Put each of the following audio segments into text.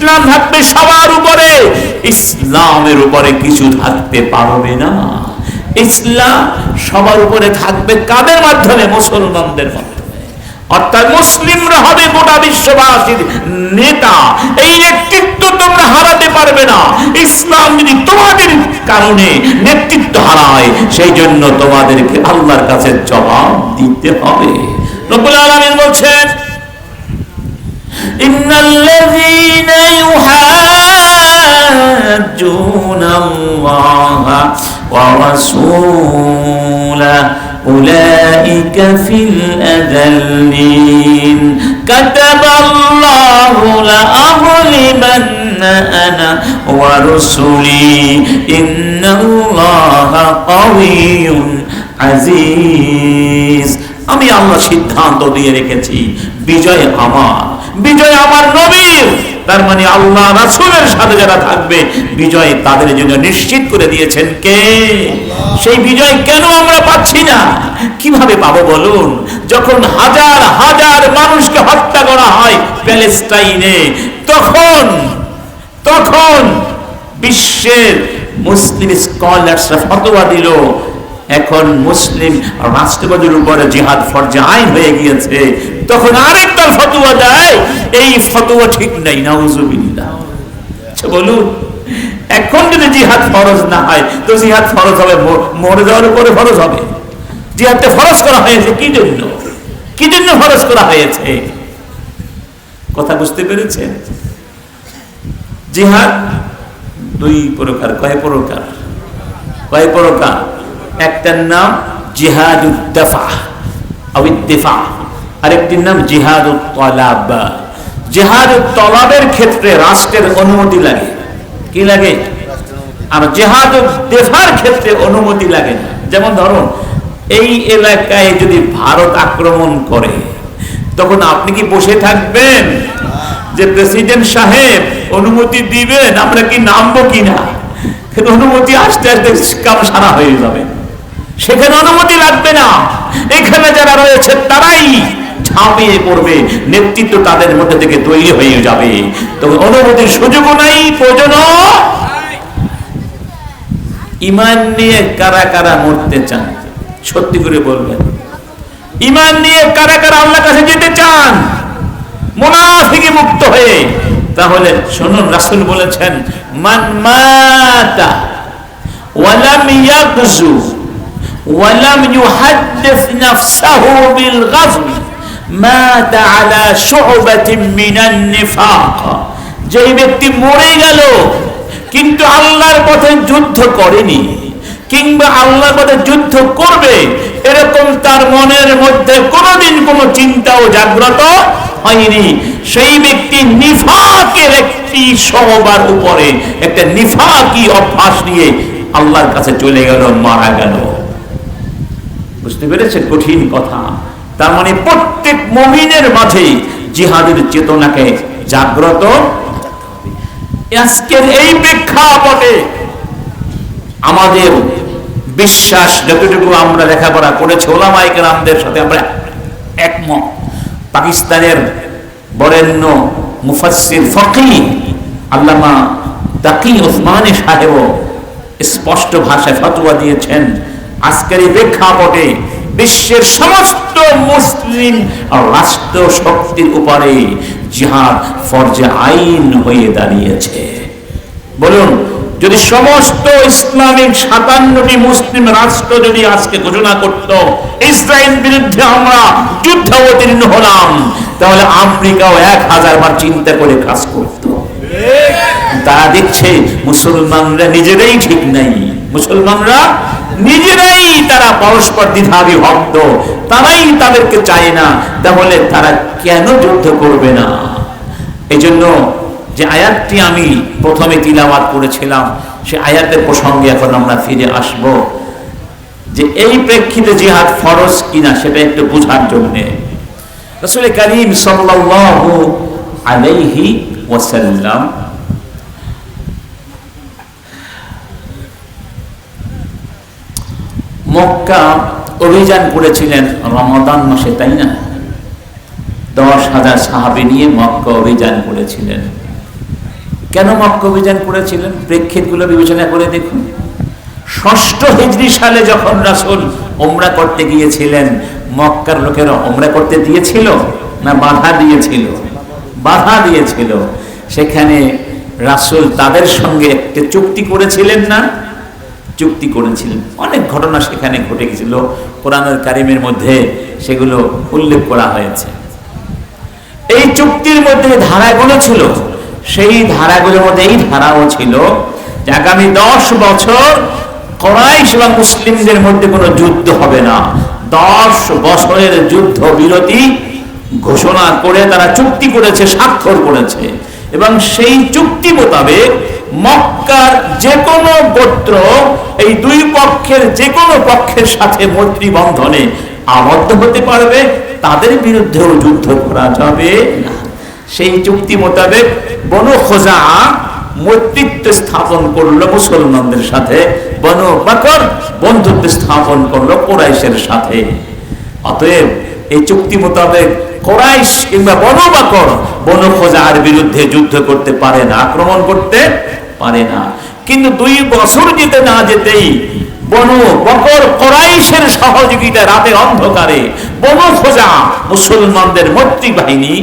ইসলাম থাকবে সবার উপরে। ইসলামের উপরে কিছু থাকতে পারবে না। ইসলাম সবার উপরে থাকবে কাদের মাধ্যমে? মুসলমানদের মাধ্যমে। অর্থাৎ মুসলিমরা হবে গোটা বিশ্ববাসীর নেতা। এই নেতৃত্ব তোমরা হারাতে পারবে না। ইসলাম যদি তোমাদের কারণে নেতৃত্ব হারায়, সেই জন্য তোমাদেরকে আল্লাহর কাছে জবাব দিতে হবে। রব্বুল আলামিন বলছেন إن الذين يحاجون الله ورسوله أولئك في الأذلين كتب الله لأغلبن أنا ورسلي إن الله قوي عزيز আমি আল্লাহ সিদ্ধান্ত দিয়ে রেখেছি বিজয় আমার বিজয় আমার নবীর। তার মানে আল্লাহ রাসূলের সাথে যারা থাকবে, বিজয় তাদের জন্য নিশ্চিত করে দিয়েছেন কে? সেই বিজয় কেন আমরা পাচ্ছি না? কীভাবে পাবো বলুন? যখন হাজার হাজার মানুষকে হত্যা করা হয় প্যালেস্টাইনে, তখন তখন বিশ্বের মুসলিম স্কলার্সরা ফতোয়া দিল এখন মুসলিম রাষ্ট্রপতির উপরে জিহাদ ফরজে আইন হয়ে গিয়েছে, তখন আরেক দল ফতোয়া দেয়, এই ফতোয়া ঠিক নাই, নাউজুবিল্লাহ। আচ্ছা বলুন, এখন যদি জিহাদ ফরজ না হয়, তো জিহাদ ফরজ হবে মরে যাওয়ার উপরে ফরজ হবে। জিহাদটা ফরজ করা হয়েছে কি জন্য? কি জন্য ফরজ করা হয়েছে? কথা বুঝতে পেরেছেন? জিহাদ দুই প্রকার, কয় প্রকার? কয় প্রকার? একটার নাম জিহাদুদ্দফা অবিদ্দিফা আরেকটির নাম জিহাদুত্তলাব। জিহাদুত্তলাবের ক্ষেত্রে রাষ্ট্রের অনুমতি লাগে। কি লাগে? আর জিহাদুদ্দেফার ক্ষেত্রে অনুমতি লাগে না। যেমন ধরুন, এই এলাকায় যদি ভারত আক্রমণ করে, তখন আপনি কি বসে থাকবেন? যে প্রেসিডেন্ট সাহেব অনুমতি দিবেন, আমরা কি নামবো কিনা? অনুমতি আসতে আসতে কাম সারা হয়ে যাবে। সেখানে অনুমতি লাগবে না। এখানে যারা রয়েছে, তারাই ঝাঁপিয়ে পড়বে। নেতৃত্ব তাদের মধ্যে থেকে তৈরি হয়ে যাবে। তবে অনুমতির সুযোগও নাই প্রয়োজন ইমান নিয়ে কারা কারা মরতে চান, সত্যি করে বলবেন। ইমান নিয়ে কারা কারা আল্লাহ কাছে যেতে চান, মুনাফিকে মুক্ত হয়ে। তাহলে শুনুন, রাসূল বলেছেন, মান মাতা ওয়ালাম ইয়াকজু ওয়ালাম ইউহাদ্দিস নাফসাহু বিল গজব মাতা আলা শু'বাতিন মিনান নিফাক যেই ব্যক্তি মরে গেল, কিন্তু আল্লাহর পথে যুদ্ধ করেনি, কিংবা আল্লাহর পথে যুদ্ধ করবে, এরকম তার মনের মধ্যে কোনোদিন কোনো চিন্তাও জাগ্রত হয়নি। সেই ব্যক্তি নিফাকের একটি সহবার উপরে, একটা নিফাকি অভ্যাস নিয়ে আল্লাহর কাছে চলে গেল, মারা গেল। বুঝতে পেরেছেন? কঠিন কথা। তার মানে প্রত্যেক মমিনের মাঝে জিহাদের চেতনাকে জাগ্রত আজকের এই প্রেক্ষাপটে আমাদের বিশ্বাস, যতটুকু আমরা লেখাপড়া করেছি ওলামাইক রামদের সাথে আমরা একমত। পাকিস্তানের বরেণ্য মুফাসসির ফকি আল্লামা তাকি ওসমানী সাহেব স্পষ্ট ভাষায় ফতোয়া দিয়েছেন আজকের এই প্রেক্ষাপটে বিশ্বের সমস্ত মুসলিম রাষ্ট্র শক্তির উপরে জিহাদ ফরজে আইন হয়ে দাঁড়িয়েছে। বলুন যদি সমস্ত ইসলামিক সাতান্নটি মুসলিম রাষ্ট্র যদি আজকে ঘোষণা করত ইসরায়েল বিরুদ্ধে আমরা যুদ্ধ অবতীর্ণ হলাম তাহলে আমেরিকাও এক হাজার বার চিন্তা করে কাজ করত। তারা দেখছে মুসলমানরা নিজেরাই ঠিক নাই। মুসলমানরা নিজেরাই তারা পরস্পর দ্বিধা বিভক্ত তারাই তাদেরকে চায় না, তাহলে তারা কেন যুদ্ধ করবে না? এই যে আয়াতটি আমি প্রথমে তিলাবাত করেছিলাম, সে আয়াতের প্রসঙ্গে এখন আমরা ফিরে আসব। যে এই প্রেক্ষিতে জিহাদ ফরজ কিনা, সেটা একটু বোঝার জন্য। রসুল করিম সাল্লাল্লাহু আলাইহি ওয়াসাল্লাম মক্কা অভিযান করেছিলেন রমাদান মাসে, তাই না? দশ হাজার সাহাবি নিয়ে মক্কা অভিযান করেছিলেন। কেন মক্কা অভিযান করেছিলেন? প্রেক্ষিতগুলো বিবেচনা করে দেখুন। ষষ্ঠ হিজরি সালে যখন রাসূল ওমরা করতে গিয়েছিলেন, মক্কার লোকেরা ওমরা করতে দিয়েছিল না বাধা দিয়েছিল? বাধা দিয়েছিল। সেখানে রাসুল তাদের সঙ্গে একটা চুক্তি করেছিলেন না? চুক্তি করেছিলেন অনেক ঘটনা সেখানে ঘটে গেছিল। কোরআনের কারিমের মধ্যে সেগুলো উল্লেখ করা হয়েছে। এই চুক্তির মধ্যে ধারাগুলো ছিল। সেই ধারাগুলোর মধ্যে এই ধারাও ছিল যে আগামী দশ বছর করাইশ এবং মুসলিমদের মধ্যে কোনো যুদ্ধ হবে না। দশ বছরের যুদ্ধ বিরতি ঘোষণা করে তারা চুক্তি করেছে, স্বাক্ষর করেছে। এবং সেই চুক্তি মোতাবেক মক্কার যে কোনো গোত্র এই দুই পক্ষের যে কোনো পক্ষের সাথে মৈত্রী বন্ধনে আবদ্ধ হতে পারবে তাদের বিরুদ্ধেও যুদ্ধ করা যাবে। না। সেই চুক্তি মোতাবেক বনু খোজা মৈত্রিত্ব স্থাপন করল মুসলমানদের সাথে বনু বাকর বন্ধুত্ব স্থাপন করল কোরাইশের সাথে। অতএব এই চুক্তি মোতাবেক কোরাইশ কিংবা বনু বাকর খোজার বিরুদ্ধে যুদ্ধ করতে পারে না, আক্রমণ করতে পারে না। কিন্তু দুই বছর যেতে না যেতেই বনু বকর কোরাইশের সহযোগিতা রাতের অন্ধকারে বনু খোজা মুসলমানদের মৈত্রী বাহিনী,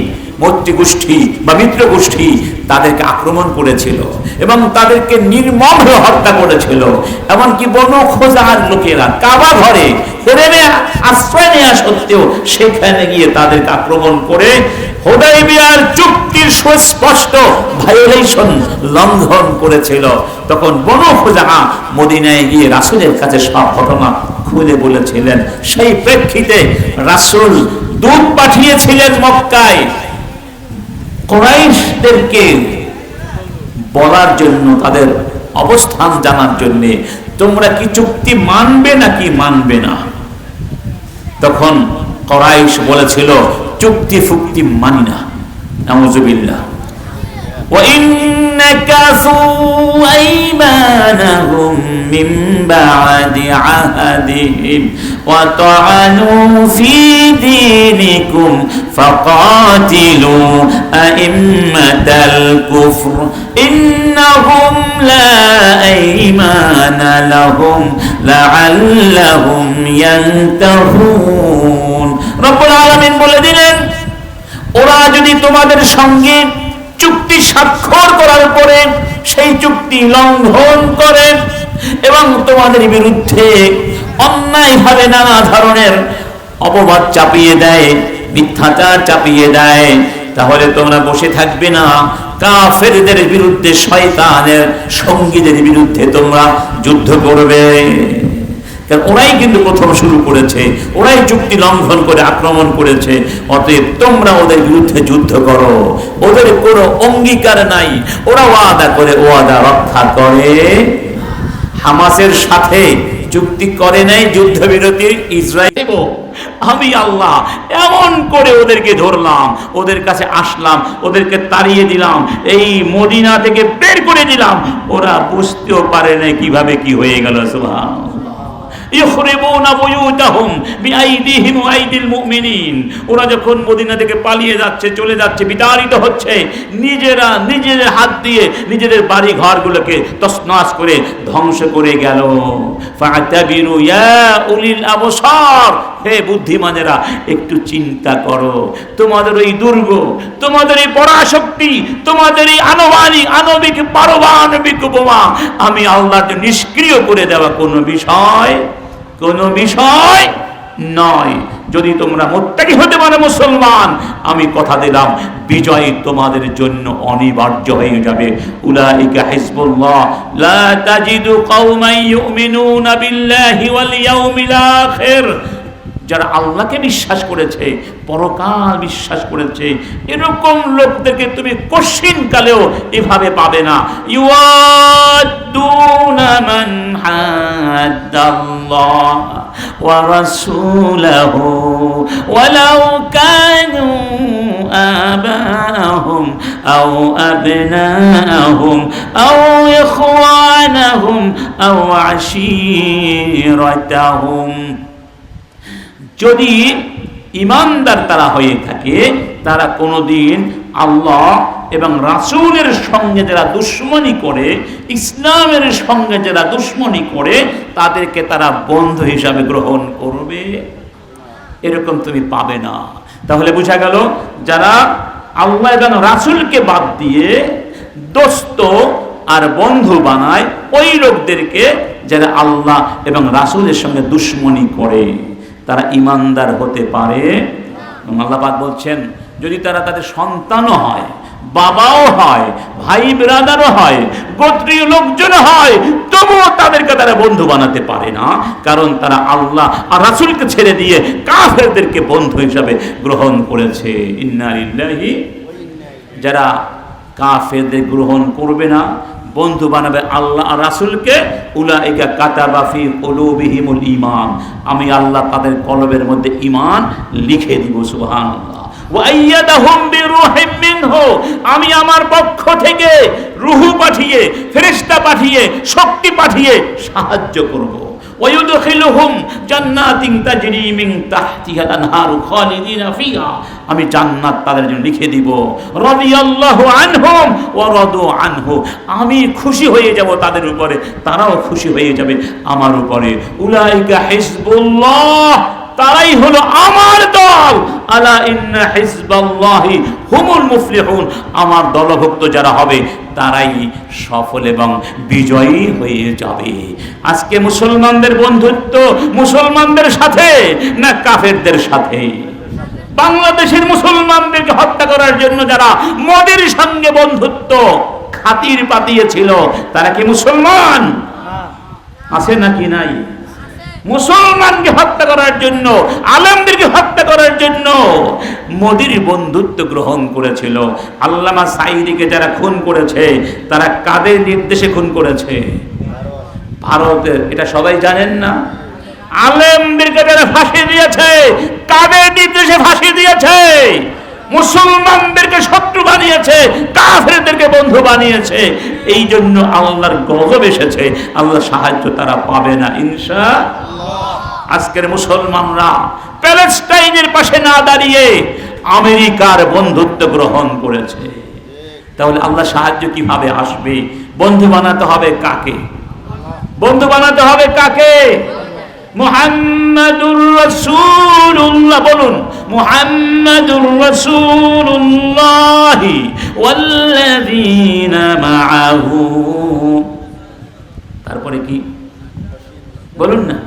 মৈত্রী গোষ্ঠী বা মিত্র গোষ্ঠী তাদেরকে আক্রমণ করেছিল এবং তাদেরকে নির্মমভাবে হত্যা করেছিল। এমনকি বনু খোঁজার লোকেরা কাবা ঘরে হেরেমে আশ্রয় নেওয়া সত্ত্বেও সেখানে গিয়ে তাদেরকে আক্রমণ করে হোদাইবিয়ার চুক্তির সুস্পষ্ট লঙ্ঘন করেছিল। তখন বনু খোঁজা মদিনায় গিয়ে রাসুলের কাছে সব ঘটনা খুলে বলেছিলেন। সেই প্রেক্ষিতে রাসুল দূত পাঠিয়েছিলেন মক্কায়। কোরাইশদেরকে বলার জন্য, তাদের অবস্থান জানার জন্য তোমরা কি চুক্তি মানবে নাকি মানবে না? তখন কোরাইশ বলেছিল চুক্তি ফুক্তি মানি না। নাউজুবিল্লাহ। وإن نكثوا أيمانهم من بعد عهدهم وطعنوا في دينكم فقاتلوا أئمة الكفر إنهم لا أيمان لهم لعلهم ينتهون رب العالمين বলে দিলেন ওরা যদি তোমাদের সঙ্গে চুক্তি স্বাক্ষর করার পরে সেই চুক্তি লঙ্ঘন করে এবং তোমাদের বিরুদ্ধে অন্যায়ভাবে নানা ধরনের অপবাদ চাপিয়ে দেয়, মিথ্যাচার চাপিয়ে দেয়। তাহলে তোমরা বসে থাকবে না। কাফেরদের বিরুদ্ধে, শয়তানের সঙ্গীদের বিরুদ্ধে তোমরা যুদ্ধ করবে। কারণ ওরাই কিন্তু প্রথম শুরু করেছে, ওরাই চুক্তি লঙ্ঘন করে আক্রমণ করেছে। অতএব তোমরা ওদের বিরুদ্ধে যুদ্ধ করো। ওদের কোনো অঙ্গীকার নাই। ওরা ওয়াদা করে, ওয়াদা রক্ষা করে। হামাসের সাথে চুক্তি করে নাই যুদ্ধবিরতির ইসরায়েল। আমি আল্লাহ এমন করে ওদেরকে ধরলাম, ওদের কাছে আসলাম, ওদেরকে তাড়িয়ে দিলাম, এই মদিনা থেকে বের করে দিলাম। ওরা বুঝতেও পারে না কীভাবে কি হয়ে গেল সুবহান ইখরিবুনা বুয়ুতাহুম বিআইদিহিম ওয়া আইদিল মুমিনিন। ওরা যখন মদিনা থেকে পালিয়ে যাচ্ছে, চলে যাচ্ছে, বিতাড়িত হচ্ছে, নিজেরা নিজেদের হাত দিয়ে নিজেদের বাড়ি ঘরগুলোকে তছনছ করে ধ্বংস করে গেল। ফাতাবিরু ইয়া উলিল আবসার। হে বুদ্ধিমানেরা, একটু চিন্তা করো। তোমাদের ওই দুর্গ, তোমাদের এই পরাশক্তি, তোমাদের এই আনবানিক আণবিক, পারমাণবিক বোমা আমি আল্লাহকে নিষ্ক্রিয় করে দেওয়া কোনো বিষয় কোনো বিষয় নয়। যদি তোমরা মোত্তাকি হতে পারো মুসলমান, আমি কথা দিলাম, বিজয় তোমাদের জন্য অনিবার্য হয়ে যাবে। উলাইকা হিজবুল্লাহ, লা তাজিদু কওমান ইউমিনুনা বিল্লাহি ওয়াল ইয়াউমিল আখির। যারা আল্লাহকে বিশ্বাস করেছে পরকাল বিশ্বাস করেছে এরকম লোকদেরকে তুমি কশিন কালেও এভাবে পাবে না ইউয়াদুনা মান হাদ্দাল্লাহ ওয়া রাসূলাহু ওয়ালাউ কানু آباءهم أو أبناءهم أو إخوانهم أو عشيرتهم যদি ইমানদার তারা হয়ে থাকে, তারা কোনোদিন আল্লাহ এবং রাসূলের সঙ্গে যারা দুশ্মনী করে, ইসলামের সঙ্গে যারা দুশ্মনী করে, তাদেরকে তারা বন্ধু হিসাবে গ্রহণ করবে। এরকম তুমি পাবে না। তাহলে বোঝা গেল, যারা আল্লাহ এবং রাসূলকে বাদ দিয়ে দোস্ত আর বন্ধু বানায়, ওই লোকদেরকে যারা আল্লাহ এবং রাসূলের সঙ্গে দুশ্মনী করে। তারা ইমানদার হতে পারে। এবং আল্লাহ পাক বলছেন, যদি তারা তাদের সন্তানও হয়, বাবাও হয়, ভাই ব্রাদারও হয়, গোত্রীয় লোকজন হয়, তবুও তাদেরকে তারা বন্ধু বানাতে পারে না। কারণ তারা আল্লাহ আর রাসূলকে ছেড়ে দিয়ে কাফেরদেরকে বন্ধু হিসাবে গ্রহণ করেছে। ইন্না লিল্লাহি যারা কাফেরদের গ্রহণ করবে না বন্ধু বানাবে আল্লাহ রাসুলকে, উলাইকা কাতাবাফি কুলুবিহিমুল ইমান আমি আল্লাহ তাদের কলবের মধ্যে ইমান লিখে দিব সুহান আমি আমার পক্ষ থেকে রুহু পাঠিয়ে ফেরিস্তা পাঠিয়ে, শক্তি পাঠিয়ে সাহায্য করব। জান্নাতিন মিন তাহতিহাল আনহারু খালিদিনা ফিহা। আমি জান্নাত তাদের জন্য লিখে দিব। রাদিয়াল্লাহু আনহুম ওয়া রাদু আনহু। আমি খুশি হয়ে যাব তাদের উপরে, তারাও খুশি হয়ে যাবে আমার উপরে। উলাইকা হিজবুল্লাহ। তারাই হলো আমার দল। আলা ইন্না হিজবাল্লাহি হুমুল মুফলিহুন। আমার দলভুক্ত যারা হবে, তারাই সফল এবং বিজয়ী হয়ে যাবে। আজকে মুসলমানদের বন্ধুত্ব মুসলমানদের সাথে না কাফেরদের সাথে? বাংলাদেশের মুসলমানদেরকে হত্যা করার জন্য যারা মোদের সঙ্গে বন্ধুত্ব খাতির পাতিয়েছিল, তারা কি মুসলমান? আছে নাকি নাই? মুসলমানকে হত্যা করার জন্য, আলমদেরকে হত্যা করার জন্য মোদির বন্ধুত্ব গ্রহণ করেছিল। আল্লামা সাইদিকে যারা খুন করেছে, তারা কাদের নির্দেশে খুন করেছে? ভারতের, এটা সবাই জানেন না? আলেমদেরকে যারা ফাঁসি দিয়েছে, কাদের নির্দেশে ফাঁসি দিয়েছে? মুসলমানদেরকে শত্রু বানিয়েছে, কাফেরদেরকে বন্ধু বানিয়েছে। এই জন্য আল্লাহর গজব এসেছে। আল্লাহ সাহায্য তারা পাবে না, ইনশা আজকের মুসলমানরা প্যালেস্টাইনের পাশে না দাঁড়িয়ে আমেরিকার বন্ধুত্ব গ্রহণ করেছে। তাহলে আল্লাহ সাহায্য কীভাবে আসবে? বন্ধু বানাতে হবে কাকে? বন্ধু বানাতে হবে কাকে? মুহাম্মাদুর রাসূলুল্লাহ বলুন, মুহাম্মাদুর রাসূলুল্লাহ ওয়াল্লাযীনা মাআহু। তারপরে কি? বলুন না।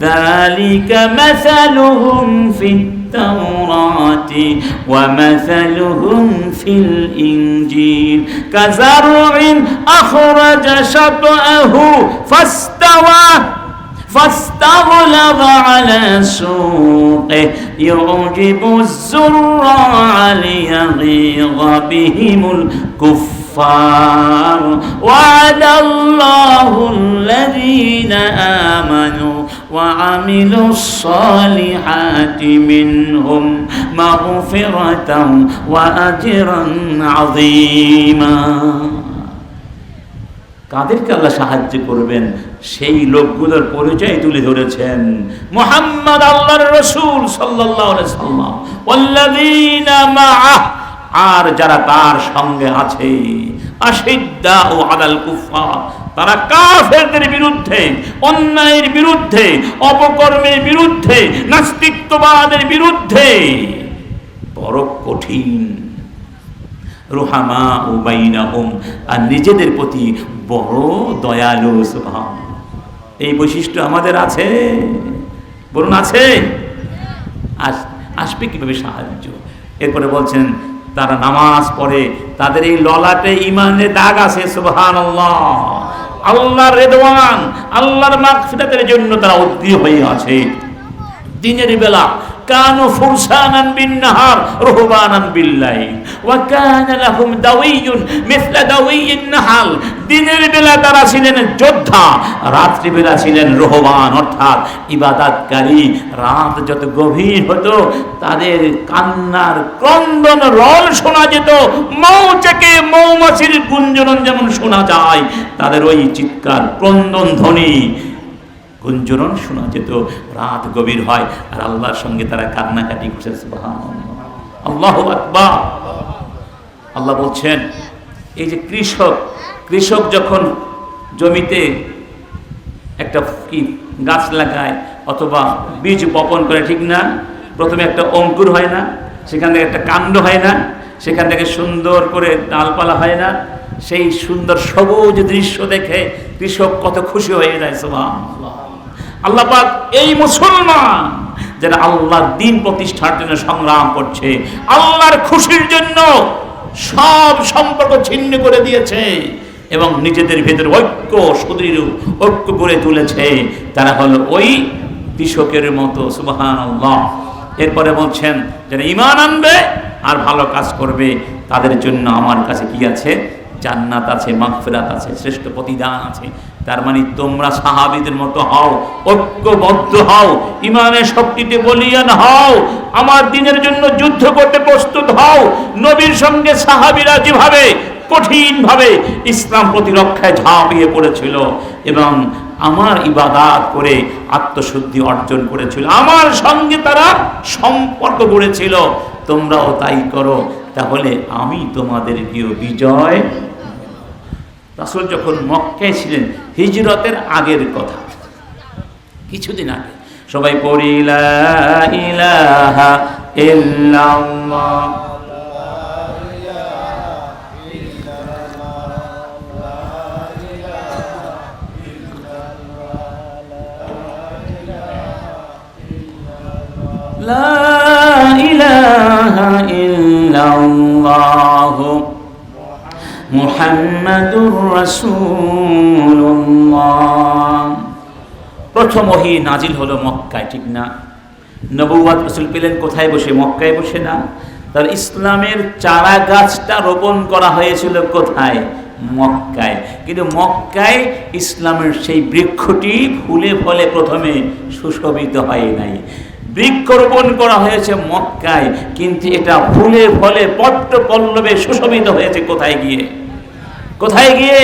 ذلك مثلهم في التوراة ومثلهم في الإنجيل. كزرع أخرج شطأه فاستوى فاستغلظ على سوقه. يعجب الزراع ليغيظ بهم الكفار وعد الله الذين آمنوا وعملوا الصالحات منهم مغفرة وأجرا عظيما কাদেরকে আল্লাহ সাহায্য করবেন সেই লোকগুলোর পরিচয় তুলে ধরেছেন মোহাম্মদ আল্লাহর রসুল সাল্লাল্লাহু আলাইহি সাল্লাম ওয়াল্লাযীনা মাআহ আর যারা তার সঙ্গে আছে তারা কাফেরদের বিরুদ্ধে, অন্যায়ের বিরুদ্ধে, অপকর্মের বিরুদ্ধে, নাস্তিত্ববাদের বিরুদ্ধে বড় কঠিন। রুহামা ও বাইনাহুম, আর নিজেদের প্রতি বড় দয়ালু সুবহান এই বৈশিষ্ট্য আমাদের আছে। বলুন, আছে? আস- আসবে কীভাবে সাহায্য? এরপরে বলছেন তারা নামাজ পড়ে, তাদের এই ললাটে ইমানের দাগ আছে সুবহান আল্লাহর রেদওয়ান, আল্লাহর মাগফিরাতের জন্য তারা উদ্দি হয়ে আছে। দিনের বেলা কানু ফুরসানান বিন নাহার রুহবানান বিল্লাহি ওয়া কানা লাহুম দাওয়িয়ুন মিসলা দিনের বেলা তারা ছিলেন যোদ্ধা, রাত্রিবেলা ছিলেন রোহবান, অর্থাৎ ইবাদাতকারী। রাত যত গভীর হতো, তাদের কান্নার ক্রন্দন রল শোনা যেত। মৌচাকে মৌমাছির গুঞ্জনন যেমন শোনা যায়, তাদের ওই চিৎকার, ক্রন্দন ধ্বনি গুঞ্জরণ শোনা যেত, রাত গভীর হয়, আর আল্লাহর সঙ্গে তারা কান্নাকাটি করছে আল্লাহ আকবার। আল্লাহ বলছেন, এই যে কৃষক কৃষক যখন জমিতে একটা কি গাছ লাগায় অথবা বীজ বপন করে, ঠিক না? প্রথমে একটা অঙ্কুর হয় না, সেখান থেকে একটা কাণ্ড হয় না, সেখান থেকে সুন্দর করে ডালপালা হয় না, সেই সুন্দর সবুজ দৃশ্য দেখে কৃষক কত খুশি হয়ে যায়, সুবহানাল্লাহ। আল্লাহ পাক এই মুসলমান যারা আল্লাহর দিন প্রতিষ্ঠার জন্য সংগ্রাম করছে, আল্লাহর খুশির জন্য সব সম্পর্ক ছিন্ন করে দিয়েছে এবং নিজেদের ভেতর ঐক্য, সুদৃঢ় ঐক্য করে তুলেছে। তারা হলো ওই কৃষকের মতো সুবাহান এরপরে বলছেন, যারা ইমান আনবে আর ভালো কাজ করবে, তাদের জন্য আমার কাছে কি আছে? জান্নাত আছে, মাগফিরাত আছে, শ্রেষ্ঠ প্রতিদান আছে। তার মানে তোমরা সাহাবিদের মতো হও, ঐক্যবদ্ধ হও ইমানের শক্তিতে বলিয়ান হও, আমার দিনের জন্য যুদ্ধ করতে প্রস্তুত হও। নবীর সঙ্গে সাহাবিরা যেভাবে কঠিনভাবে ইসলাম প্রতিরক্ষায় ঝাঁপিয়ে পড়েছিল এবং আমার ইবাদাত করে আত্মশুদ্ধি অর্জন করেছিল, আমার সঙ্গে তারা সম্পর্ক গড়েছিল, তোমরাও তাই করো। তাহলে আমি তোমাদের তোমাদেরকেও বিজয় রাসুল যখন মক্কায় ছিলেন হিজরতের আগের কথা কিছুদিন আগে সবাই পড়ি লা ইলাহা ইল্লাল্লাহ لا إله إلا الله মুহাম্মাদুর রাসূলুল্লাহ। প্রথম ওহী নাজিল হলো মক্কায়, ঠিক না? নবুয়াদ রসুল পেলেন কোথায় বসে? মক্কায় বসে না? তার ইসলামের চারা গাছটা রোপণ করা হয়েছিল কোথায়? মক্কায়। কিন্তু মক্কায় ইসলামের সেই বৃক্ষটি ফুলে ফলে প্রথমে সুশোভিত হয় নাই। বৃক্ষরোপণ করা হয়েছে মক্কায়, কিন্তু এটা ফুলে ফলে পট্ট পল্লবে সুশোভিত হয়েছে। কোথায় গিয়ে? কোথায় গিয়ে?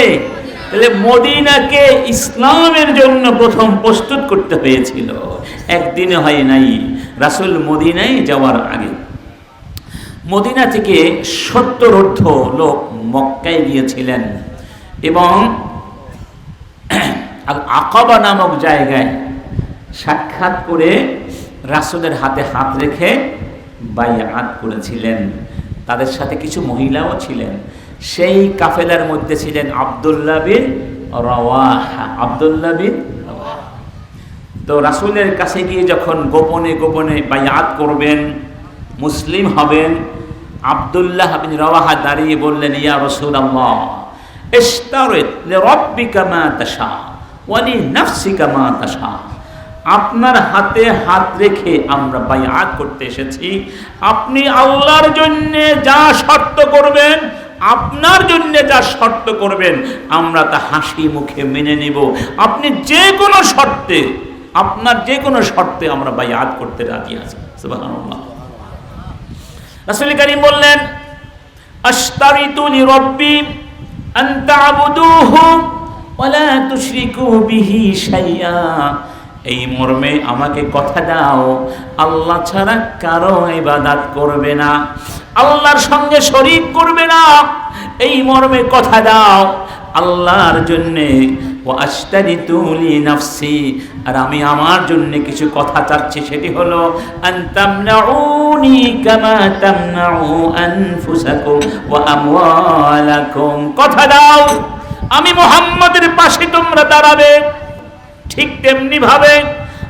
তাহলে মদিনাকে ইসলামের জন্য প্রথম প্রস্তুত করতে হয়েছিল। একদিনে হয় নাই, রাসুল মদিনায় যাওয়ার আগে। মদিনা থেকে সত্তর অর্ধ লোক মক্কায় গিয়েছিলেন এবং আকাবা নামক জায়গায় সাক্ষাৎ করে রাসুলের হাতে হাত রেখে বাইয়াত করেছিলেন। তাদের সাথে কিছু মহিলাও ছিলেন। সেই কাফেলার মধ্যে ছিলেন আবদুল্লাহ বিন রওয়াহা। আবদুল্লাহ বিন তো রাসুলের কাছে গিয়ে যখন গোপনে গোপনে বায়াত করবেন, মুসলিম হবেন, আবদুল্লাহ বিন রওয়াহা দাঁড়িয়ে বললেন, ইয়া রসুল আল্লাহ ইস্তারিত লিরাব্বিকা মা তাশা ওয়া লিনাফসিকা মা তাশা। আপনার হাতে হাত রেখে আমরা বায়াত করতে এসেছি। আপনি আল্লাহর জন্য যা শর্ত করবেন, আপনার জন্য যা শর্ত করবেন, আমরা তা হাসি মুখে মেনে নিব। আপনি যে কোনো শর্তে, আপনার যে কোনো শর্তে আমরা বায়াত করতে রাজি আছি। সুবহানাল্লাহ। বললেন, আশতারিতু লিরাব্বি আন তা'বুদুহু ওয়া তুশরিকু বিহি এই মর্মে আমাকে কথা দাও। আল্লাহ ছাড়া কারও ইবাদাত করবে না। আল্লাহর সঙ্গে শরিক করবে না। এই মর্মে কথা দাও। আল্লাহর জন্যে ও তুলি নাফসি আর আমি আমার জন্য কিছু কথা চাচ্ছি, সেটি হলো কথা দাও। আমি মুহাম্মাদের পাশে তোমরা দাঁড়াবে। ঠিক তেমনি ভাবে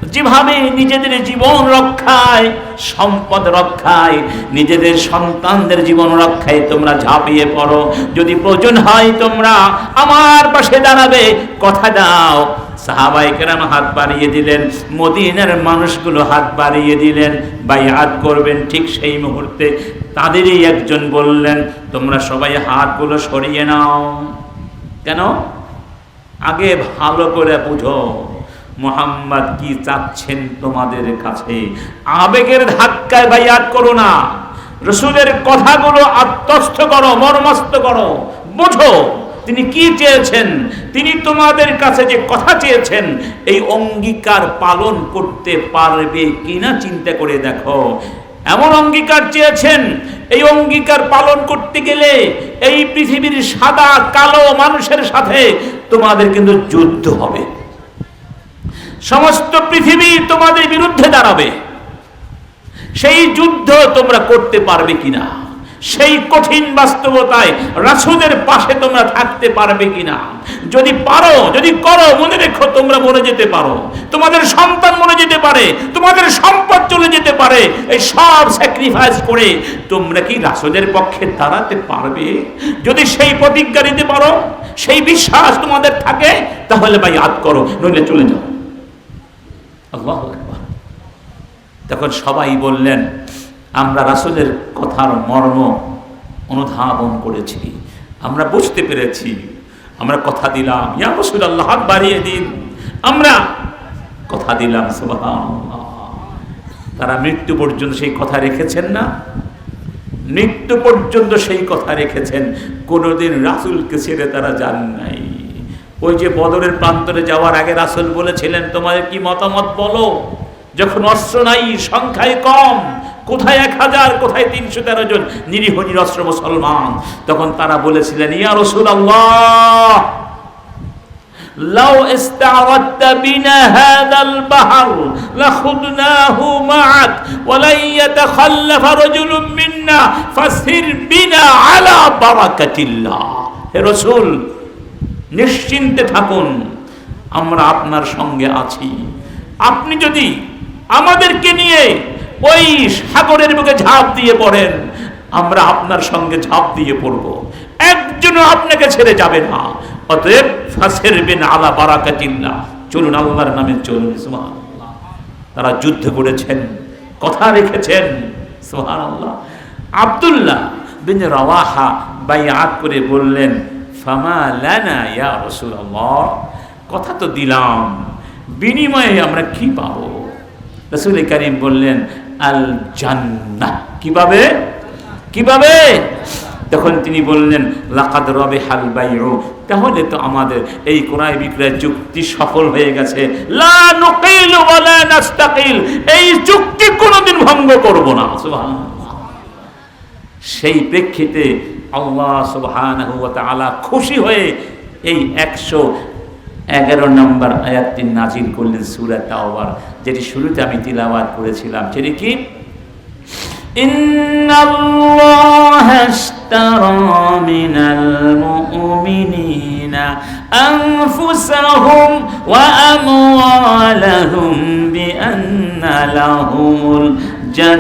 যেভাবে নিজেদের জীবন রক্ষায়, সম্পদ রক্ষায়, নিজেদের সন্তানদের জীবন রক্ষায় তোমরা ঝাঁপিয়ে পড়ো। যদি প্রয়োজন হয় তোমরা আমার পাশে দাঁড়াবে। কথা দাও। সাহাবাই কেরাম হাত বাড়িয়ে দিলেন। মদিনার মানুষগুলো হাত বাড়িয়ে দিলেন। বাইয়াত করবেন ঠিক সেই মুহূর্তে। তাদেরই একজন বললেন, তোমরা সবাই হাতগুলো সরিয়ে নাও। কেন? আগে ভালো করে বুঝো। মোহাম্মদ, কি চাচ্ছেন তোমাদের কাছে? আবেগের ধাক্কায় বাইয়াত করো না। রসুলের কথাগুলো আত্মস্থ করো, মর্মস্থ করো, বোঝো। তিনি কি চেয়েছেন? তিনি তোমাদের কাছে যে কথা চেয়েছেন, এই অঙ্গীকার পালন করতে পারবে কিনা চিন্তা করে দেখো। এমন অঙ্গীকার চেয়েছেন, এই অঙ্গীকার পালন করতে গেলে এই পৃথিবীর সাদা, কালো মানুষের সাথে তোমাদের কিন্তু যুদ্ধ হবে। সমস্ত পৃথিবী তোমাদের বিরুদ্ধে দাঁড়াবে। সেই যুদ্ধ তোমরা করতে পারবে কিনা? সেই কঠিন বাস্তবতায় রাসুলের পাশে তোমরা থাকতে পারবে কিনা? যদি পারো, যদি করো, মনে রেখো তোমরা মরে যেতে পারো। তোমাদের সন্তান মরে যেতে পারে, তোমাদের সম্পদ চলে যেতে পারে। এই সব স্যাক্রিফাইস করে তোমরা কি রাসুলের পক্ষে দাঁড়াতে পারবে? যদি সেই প্রতিজ্ঞা নিতে পারো, সেই বিশ্বাস তোমাদের থাকে, তাহলে ভাই আদ করো, নইলে চলে যাও। আল্লাহ তখন সবাই বললেন, আমরা রাসুলের কথার মর্ম অনুধাবন করেছি। আমরা বুঝতে পেরেছি। আমরা কথা দিলাম, ইয়া রসুল আল্লাহ বাড়িয়ে দিন। আমরা কথা দিলাম। তারা মৃত্যু পর্যন্ত সেই কথা রেখেছেন না? মৃত্যু পর্যন্ত সেই কথা রেখেছেন। কোনোদিন রাসুলকে ছেড়ে তারা যান নাই। ওই যে বদরের প্রান্তরে যাওয়ার আগে রাসুল বলেছিলেন তোমাদের কি মতামত বলো যখন অস্ত্র নাই সংখ্যায় কম কোথায় এক হাজার কোথায় তিনশো তেরো জন নিরীহ নিরস্ত্র মুসলমান তখন তারা বলেছিলেন ইয়া রসুল আল্লাহ لو استعرضت بنا هذا البحر لخذناه معك ولن يتخلف رجل منا فسر بنا على بركة الله হে রসুল নিশ্চিন্তে থাকুন, আমরা আপনার সঙ্গে আছি। আপনি যদি আমাদেরকে নিয়ে ওই সাগরের বুকে ঝাঁপ দিয়ে পড়েন, আমরা আপনার সঙ্গে ঝাঁপ দিয়ে পড়ব। একজনও আপনাকে ছেড়ে যাবে না। অতএব ফাঁসের বিন আলা বারাকাতিল্লা চলুন আল্লাহর নামে চলুন। সুবহানাল্লাহ। তারা যুদ্ধ করেছেন কথা রেখেছেন। সুবহানাল্লাহ। আব্দুল্লাহ বিন রাওয়াহা বাইআত করে বললেন কথা তো দিলাম, বিনিময়ে আমরা কি পাবো? রসুল করিম বললেন আল জান্নাহ কীভাবে? কীভাবে? তখন তিনি বললেন, লাকাদ রবে হাল বাইউ। তাহলে তো আমাদের এই ক্রয় বিক্রয় চুক্তি সফল হয়ে গেছে। লা এই চুক্তি কোনোদিন ভঙ্গ করব না। সেই প্রেক্ষিতে আল্লাহ সুবহানাহু ওয়া তাআলা খুশি হয়ে এই একশো এগারো নম্বর আয়াতটি নাজিল করলেন সূরা তাওবার যেটি শুরুতে আমি তিলাওয়াত করেছিলাম সেটি কি إن الله اشترى من المؤمنين أنفسهم وأموالهم بأن لهم الجنة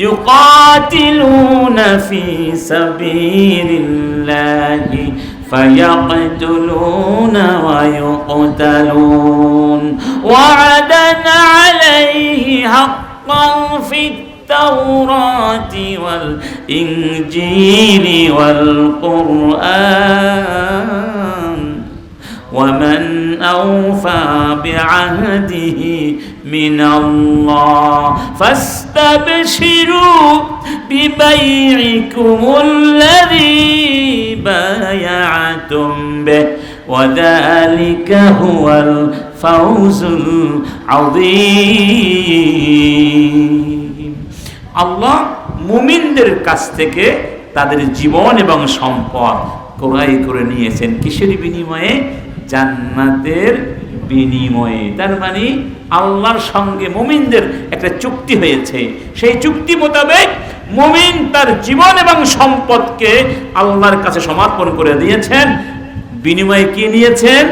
يقاتلون في سبيل الله فيقتلون ويقتلون. وعدا عليه حقا في التوراة والإنجيل والقرآن. ومن أوفى بعهده من الله فاستبشروا ببيعكم الذي بايعتم به وذلك هو الفوز العظيم আল্লাহ মুমিনদের কাছ থেকে তাদের জীবন এবং সম্পদ ক্রয় করে নিয়েছেন কিসের বিনিময়ে জান্নাতের বিনিময়ে। তার মানে আল্লাহর সঙ্গে মুমিনদের একটা চুক্তি হয়েছে। সেই চুক্তি মোতাবেক মুমিন তার জীবন এবং সম্পদকে আল্লাহর কাছে সমর্পণ করে দিয়েছেন। বিনিময়ে কি নিয়েছেন?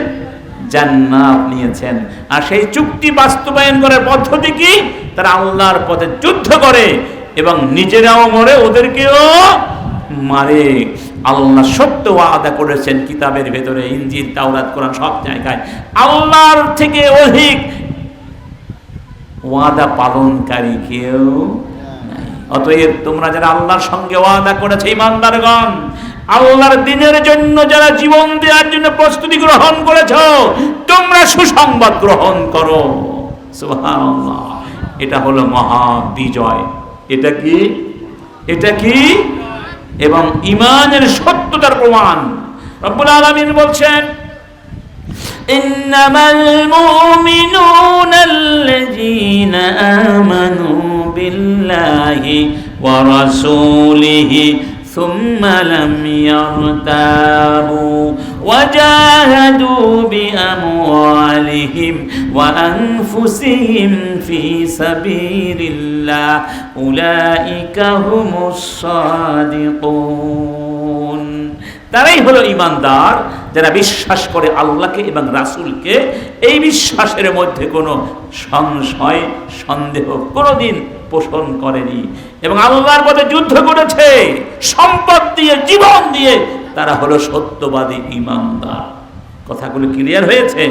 জান্নাত নিয়েছেন। আর সেই চুক্তি বাস্তবায়ন করার পদ্ধতি কি? তারা আল্লাহর পথে যুদ্ধ করে এবং নিজেরাও মরে, ওদেরকেও মারে। আল্লাহ সত্য ওয়াদা করেছেন কিতাবের ভেতরে, ইঞ্জিল, তাওরাত, কোরআন সব জায়গায়। আল্লাহর থেকে অধিক ওয়াদা পালনকারী কেউ অতএব তোমরা যারা আল্লাহর সঙ্গে ওয়াদা করেছে, ইমানদারগণ, আল্লাহর দিনের জন্য যারা জীবন দেওয়ার জন্য প্রস্তুতি গ্রহণ করেছ, তোমরা সুসংবাদ গ্রহণ করো। এটা হলো মহা বিজয়। এটা কি? এটা কি? এবং ইমানের সত্যতার প্রমাণ রব্বুল আলামিন বলছেন إنما المؤمنون الذين آمنوا بالله ورسوله ثم لم يرتابوا وجاهدوا بأموالهم وأنفسهم في سبيل الله أولئك هم الصادقون তারাই হলো ইমানদার যারা বিশ্বাস করে আল্লাহকে এবং রাসূলকে এই বিশ্বাসের মধ্যে কোনো সংশয় সন্দেহ কোনোদিন পোষণ করেনি এবং আল্লাহর পথে যুদ্ধ করেছে সম্পদ দিয়ে জীবন দিয়ে তারা হলো সত্যবাদী ইমানদার কথাগুলো ক্লিয়ার হয়েছে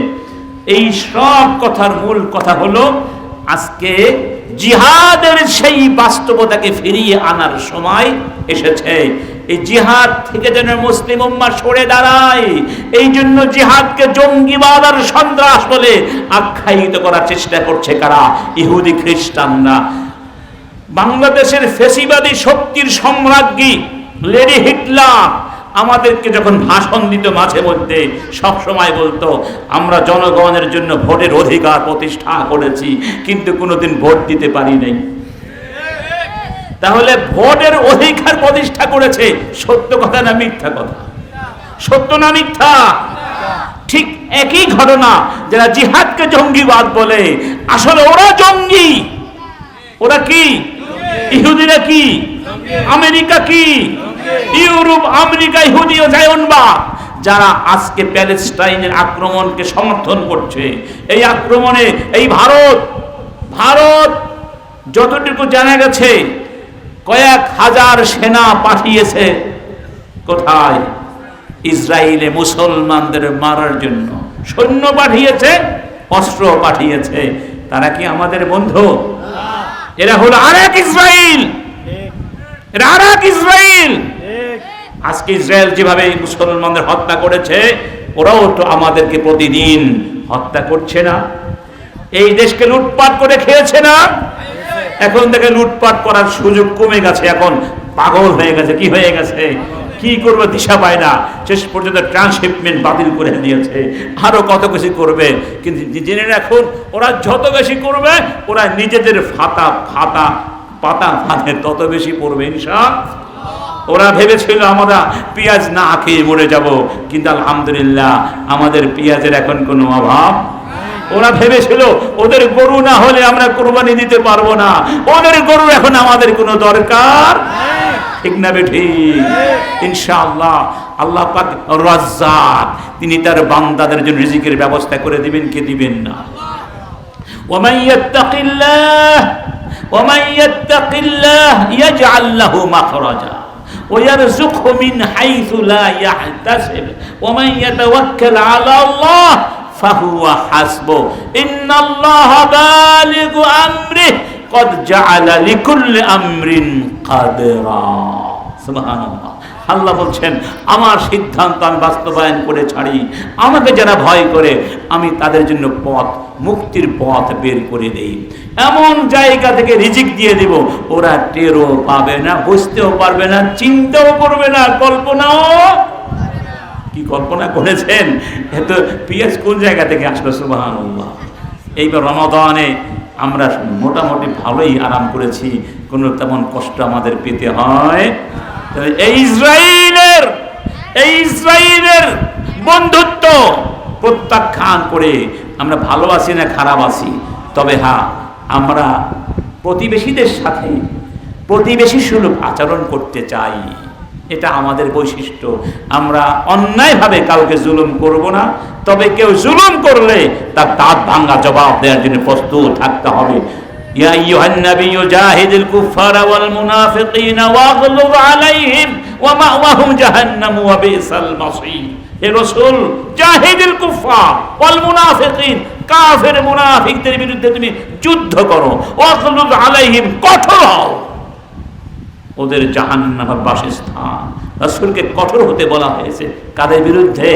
এই সব কথার মূল কথা হলো, আজকে জিহাদের সেই বাস্তবতাকে ফিরিয়ে আনার সময় এসেছে। এই জিহাদ থেকে যেন মুসলিম উম্মা সরে দাঁড়ায়, এই জন্য জিহাদকে জঙ্গিবাদ আর সন্ত্রাস বলে আখ্যায়িত করার চেষ্টা করছে কারা? ইহুদি খ্রিস্টানরা। বাংলাদেশের ফেসিবাদী শক্তির সম্রাজ্ঞী লেডি হিটলার আমাদেরকে যখন ভাষণ দিত মাঝে মধ্যে সবসময় বলতো, আমরা জনগণের জন্য ভোটের অধিকার প্রতিষ্ঠা করেছি, কিন্তু কোনোদিন ভোট দিতে পারি নাই। তাহলে ভোটের অধিকার প্রতিষ্ঠা করেছে, সত্য কথা না মিথ্যা কথা? সত্য না মিথ্যা? ঠিক একই ঘটনা, যারা জিহাদকে জঙ্গিবাদ বলে, আসলে ওরা জঙ্গি। ওরা কি? ইহুদিরা কি? আমেরিকা কি? ইউরোপ, আমেরিকা ইহুদি ও জায়নবাদ যারা আজকে প্যালেস্টাইনের আক্রমণকে সমর্থন করছে। এই আক্রমণে এই ভারত ভারত যতটুকু জানা গেছে, কয়েক হাজার সেনা পাঠিয়েছে কোথায়? ইসরায়েলে মুসলমানদের মারার জন্য। সৈন্য পাঠিয়েছে, অস্ত্র পাঠিয়েছে। তারা কি আমাদের বন্ধু? এরা হলো আরেক ইসরায়েল এরা আরেক ইসরায়েল আজকে ইসরায়েল যেভাবে মুসলমানদের হত্যা করেছে, ওরাও তো আমাদেরকে প্রতিদিন হত্যা করছে না। এই দেশকে লুটপাট করে খেয়েছে না। এখন থেকে লুটপাট করার সুযোগ কমে গেছে, এখন পাগল হয়ে গেছে। কি হয়ে গেছে? কি করবে দিশা পায় না। শেষ পর্যন্ত ট্রান্সশিপমেন্ট বাতিল করে দিয়েছে। আরও কত কিছু করবে? কিন্তু জেনে রাখুন, ওরা যত বেশি করবে, ওরা নিজেদের ফাতা ফাতা পাতা ফাঁদে তত বেশি পড়বে ইনশা ওরা ভেবেছিল আমরা পেঁয়াজ না খেয়ে মরে যাব, কিন্তু আলহামদুলিল্লাহ আমাদের পেঁয়াজের এখন কোনো অভাব। ওরা ভেবেছিল, ওদের গরু না হলে আমরা কোরবানি দিতে পারব না। ওদের গরু এখন আমাদের কোনো দরকার ঠিক না বেঠি ইনশাআল্লাহ আল্লাহ পাক রাজ্জাক, তিনি তার বান্দাদের জন্য রিজিকের ব্যবস্থা করে দিবেন, কে দিবেন না? ওমাই ইয়াত্তাকিল্লাহ ওমাই ইয়াত্তাকিল্লাহ, ইয়াজআল লাহু মাখরাজা। ويرزقه من حيث لا يحتسب. ومن يتوكل على الله فهو حسبه. إن الله بالغ أمره. قد جعل لكل أمر قدرا. سبحان الله. আল্লাহ বলছেন, আমার সিদ্ধান্ত আমি বাস্তবায়ন করে ছাড়ি। আমাকে যারা ভয় করে, আমি তাদের জন্য পথ, মুক্তির পথ বের করে দেই। এমন জায়গা থেকে রিজিক দিয়ে দেব, ওরা টেরও পাবে না, বুঝতেও পারবে না, চিন্তাও করবে না, কল্পনাও কি কল্পনা করেছেন? এত পিএস কোন জায়গা থেকে আসলো সুবাহান এইবার রমাদানে আমরা মোটামুটি ভালোই আরাম করেছি, কোনো তেমন কষ্ট আমাদের পেতে হয় এই ইসরায়েলের এই ইসরায়েলের বন্ধুত্ব প্রত্যাখ্যান করে আমরা ভালো আছি না খারাপ আছি। তবে হ্যাঁ আমরা প্রতিবেশীদের সাথে প্রতিবেশী সুলভ আচরণ করতে চাই। এটা আমাদের বৈশিষ্ট্য। আমরা অন্যায়ভাবে কাউকে জুলুম করব না, তবে কেউ জুলুম করলে তার দাঁত ভাঙ্গা জবাব দেওয়ার জন্য প্রস্তুত থাকতে হবে। يا أيها النبي جاهد الكفار والمنافقين واغلظ عليهم ومأواهم جهنم وبئس المصير হে রসুল জাহিদুল কুফার ওয়াল মুনাফিকিন কাফের মুনাফিকদের বিরুদ্ধে তুমি যুদ্ধ করো ওয়াগলুজ আলাইহিম কঠোর হও ওদের জাহান্নামের বাসস্থান রাসূলকে কঠোর হতে বলা হয়েছে কাদের বিরুদ্ধে